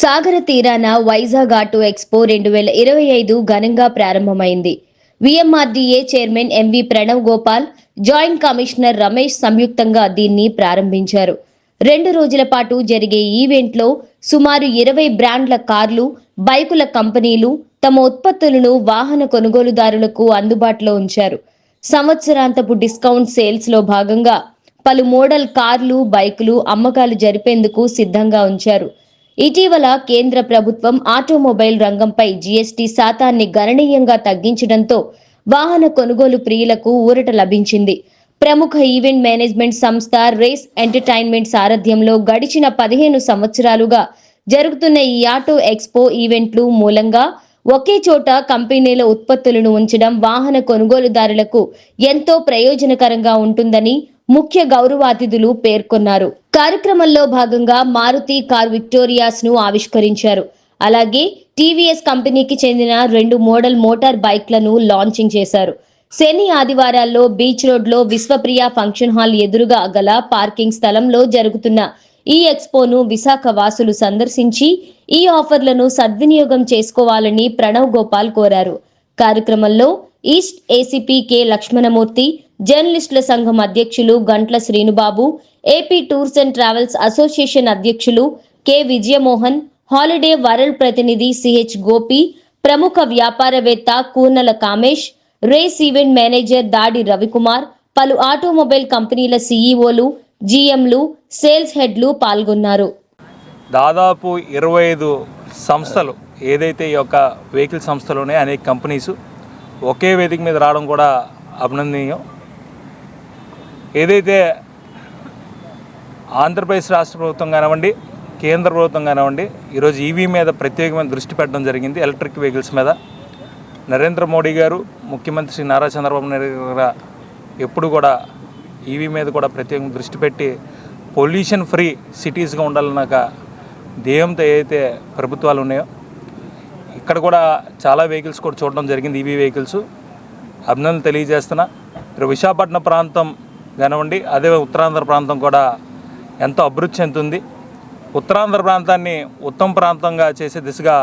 సాగర తీరాన Vizag auto expo రెండు వేల ఇరవై ఐదు ఘనంగా ప్రారంభమైంది. VMRDA chairman MV Pranav Gopal joint commissioner Ramesh సంయుక్తంగా దీన్ని ప్రారంభించారు. రెండు రోజుల పాటు జరిగే ఈవెంట్లో సుమారు ఇరవై బ్రాండ్ల కార్లు బైకుల కంపెనీలు తమ ఉత్పత్తులను వాహన కొనుగోలుదారులకు అందుబాటులో ఉంచారు. సంవత్సరాంతపు డిస్కౌంట్ సేల్స్లో భాగంగా పలు మోడల్ కార్లు బైకులు అమ్మకాలు జరిపేందుకు సిద్ధంగా ఉంచారు. ఇటీవల కేంద్ర ప్రభుత్వం ఆటోమొబైల్ రంగంపై జీఎస్టీ శాతాన్ని గణనీయంగా తగ్గించడంతో వాహన కొనుగోలు ప్రియులకు ఊరట లభించింది. ప్రముఖ ఈవెంట్ మేనేజ్మెంట్ సంస్థ రేస్ ఎంటర్టైన్మెంట్ సారథ్యంలో గడిచిన పదిహేను సంవత్సరాలుగా జరుగుతున్న ఈ ఆటో ఎక్స్పో ఈవెంట్లు మూలంగా ఒకే చోట కంపెనీల ఉత్పత్తులను ఉంచడం వాహన కొనుగోలుదారులకు ఎంతో ప్రయోజనకరంగా ఉంటుందని ముఖ్య గౌరవాతిథులు పేర్కొన్నారు. కార్యక్రమంలో భాగంగా మారుతి కార్ విక్టోరియాస్ను ఆవిష్కరించారు. అలాగే టీవీఎస్ కంపెనీకి చెందిన రెండు మోడల్ మోటార్ బైక్లను లాంచింగ్ చేశారు. శని ఆదివారాల్లో బీచ్ రోడ్లో విశ్వప్రియ ఫంక్షన్ హాల్ ఎదురుగా గల పార్కింగ్ స్థలంలో జరుగుతున్న ఈ ఎక్స్పోను విశాఖ వాసులు సందర్శించి ఈ ఆఫర్లను సద్వినియోగం చేసుకోవాలని ప్రణవ్ గోపాల్ కోరారు. కార్యక్రమంలో ఈస్ట్ ఏసీపీ కె లక్ష్మణమూర్తి జర్నలిస్టుల సంఘం అధ్యక్షులు Gantla Srinubabu AP tours and travels association అధ్యక్షులు కె. విజయమోహన్ హాలిడే వరల్డ్ ప్రతినిధి సిహెచ్ గోపి ప్రముఖ వ్యాపారవేత్త Koonala Kamesh race event manager Dadi Ravikumar పలు ఆటోమొబైల్ కంపెనీల సీఈఓలు జీఎంలు సేల్స్ హెడ్లు పాల్గొన్నారు. దాదాపు ఇరవై ఐదు సంస్థలు ఏదైతే ఈ యొక్క వెహికల్ సంస్థలు ఉన్నాయో అనేక కంపెనీస్ ఒకే వేదిక మీద రావడం కూడా అభినందనీయం. ఏదైతే ఆంధ్రప్రదేశ్ రాష్ట్ర ప్రభుత్వం కానివ్వండి కేంద్ర ప్రభుత్వం కానివ్వండి ఈరోజు ఈవీ మీద ప్రత్యేకమైన దృష్టి పెట్టడం జరిగింది ఎలక్ట్రిక్ వెహికల్స్ మీద. నరేంద్ర మోడీ గారు ముఖ్యమంత్రి శ్రీ నారా చంద్రబాబు నాయుడు గారు ఎప్పుడు కూడా ఈవీ మీద కూడా ప్రత్యేకంగా దృష్టి పెట్టి పొల్యూషన్ ఫ్రీ సిటీస్గా ఉండాలన్నాక ధ్యేయంతో ఏదైతే ప్రభుత్వాలు ఉన్నాయో ఇక్కడ కూడా చాలా వెహికల్స్ కూడా చూడడం జరిగింది ఈవీ వెహికల్స్. అభినందనలు తెలియజేస్తున్నా. ఇక్కడ విశాఖపట్నం ప్రాంతం కానివ్వండి అదే ఉత్తరాంధ్ర ప్రాంతం కూడా ఎంతో అభివృద్ధి చెందుతుంది. ఉత్తరాంధ్ర ప్రాంతాన్ని ఉత్తమ ప్రాంతంగా చేసే దిశగా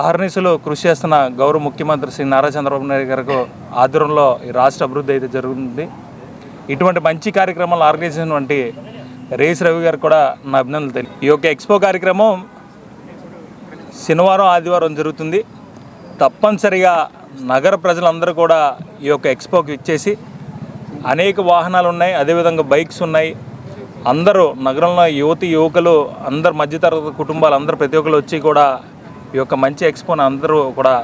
అహర్నిశలు కృషి చేస్తున్న గౌరవ ముఖ్యమంత్రి శ్రీ నారా చంద్రబాబు నాయుడు గారికి ఆధ్వర్యంలో ఈ రాష్ట్ర అభివృద్ధి అయితే జరుగుతుంది. ఇటువంటి మంచి కార్యక్రమాలు ఆర్గనైజ్ చేసినటువంటి రేస్ రవి గారు కూడా నా అభినందనలు తెలియ ఈ యొక్క ఎక్స్పో కార్యక్రమం శనివారం ఆదివారం జరుగుతుంది. తప్పనిసరిగా నగర ప్రజలందరూ కూడా ఈ యొక్క ఎక్స్పోకి ఇచ్చేసి అనేక వాహనాలు ఉన్నాయి అదేవిధంగా బైక్స్ ఉన్నాయి. అందరూ నగరంలో యువతి యువకులు అందరు మధ్యతరగతి కుటుంబాలు అందరూ ప్రతి ఒక్కరు వచ్చి కూడా ఈ యొక్క మంచి ఎక్స్పోని అందరూ కూడా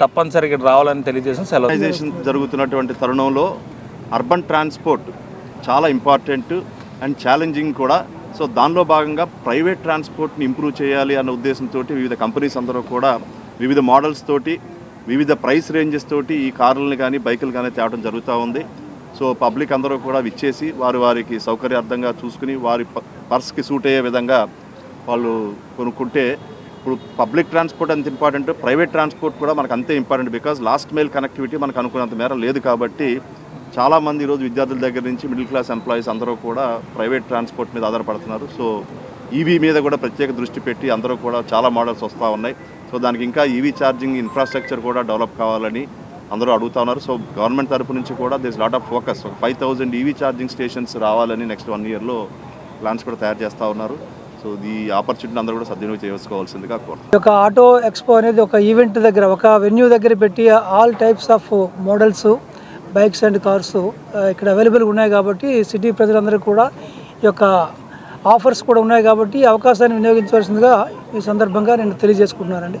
తప్పనిసరిగా రావాలని తెలియజేసిన సెలవు. జరుగుతున్నటువంటి తరుణంలో అర్బన్ ట్రాన్స్పోర్ట్ చాలా ఇంపార్టెంట్ అండ్ ఛాలెంజింగ్ కూడా. సో దానిలో భాగంగా ప్రైవేట్ ట్రాన్స్పోర్ట్ని ఇంప్రూవ్ చేయాలి అన్న ఉద్దేశంతో వివిధ కంపెనీస్ అందరూ కూడా వివిధ మోడల్స్ తోటి వివిధ ప్రైస్ రేంజెస్ తోటి ఈ కార్లని కానీ బైకులు కానీ తేవడం జరుగుతూ ఉంది. సో పబ్లిక్ అందరూ కూడా విచ్చేసి వారి వారికి సౌకర్యార్థంగా చూసుకుని వారి ప- పర్స్కి సూట్ అయ్యే విధంగా వాళ్ళు కొనుక్కుంటే ఇప్పుడు పబ్లిక్ ట్రాన్స్పోర్ట్ అంత ఇంపార్టెంట్ ప్రైవేట్ ట్రాన్స్పోర్ట్ కూడా మనకు అంతే important because last mile connectivity మనకు అనుకున్నంత మేర లేదు కాబట్టి చాలామంది ఈరోజు విద్యార్థుల దగ్గర నుంచి మిడిల్ క్లాస్ ఎంప్లాయీస్ అందరూ కూడా ప్రైవేట్ ట్రాన్స్పోర్ట్ మీద ఆధారపడుతున్నారు. సో ఈవీ మీద కూడా ప్రత్యేక దృష్టి పెట్టి అందరూ కూడా చాలా మోడల్స్ వస్తూ ఉన్నాయి. సో దానికి ఇంకా ఈవీ ఛార్జింగ్ ఇన్ఫ్రాస్ట్రక్చర్ కూడా డెవలప్ కావాలని అందరూ అడుగుతా ఉన్నారు. సో గవర్నమెంట్ తరపు నుంచి కూడా దిస్ లాట్ ఆఫ్ ఫోకస్ ఒక five thousand EV charging stations రావాలని నెక్స్ట్ వన్ ఇయర్లో ప్లాన్స్ కూడా తయారు చేస్తూ ఉన్నారు. సో ఈ ఆపర్చునిటీ అందరూ కూడా సద్వినియోగం చేసుకోవాల్సిందిగా కోరుతున్నాను ఒక ఆటో ఎక్స్పో అనేది ఒక ఈవెంట్ దగ్గర ఒక వెన్యూ దగ్గర పెట్టి all types of models bikes and cars ఇక్కడ అవైలబుల్గా ఉన్నాయి కాబట్టి సిటీ ప్రజలందరూ కూడా ఈ యొక్క ఆఫర్స్ కూడా ఉన్నాయి కాబట్టి ఈ అవకాశాన్ని వినియోగించవలసిందిగా ఈ సందర్భంగా నేను తెలియజేసుకుంటున్నానండి.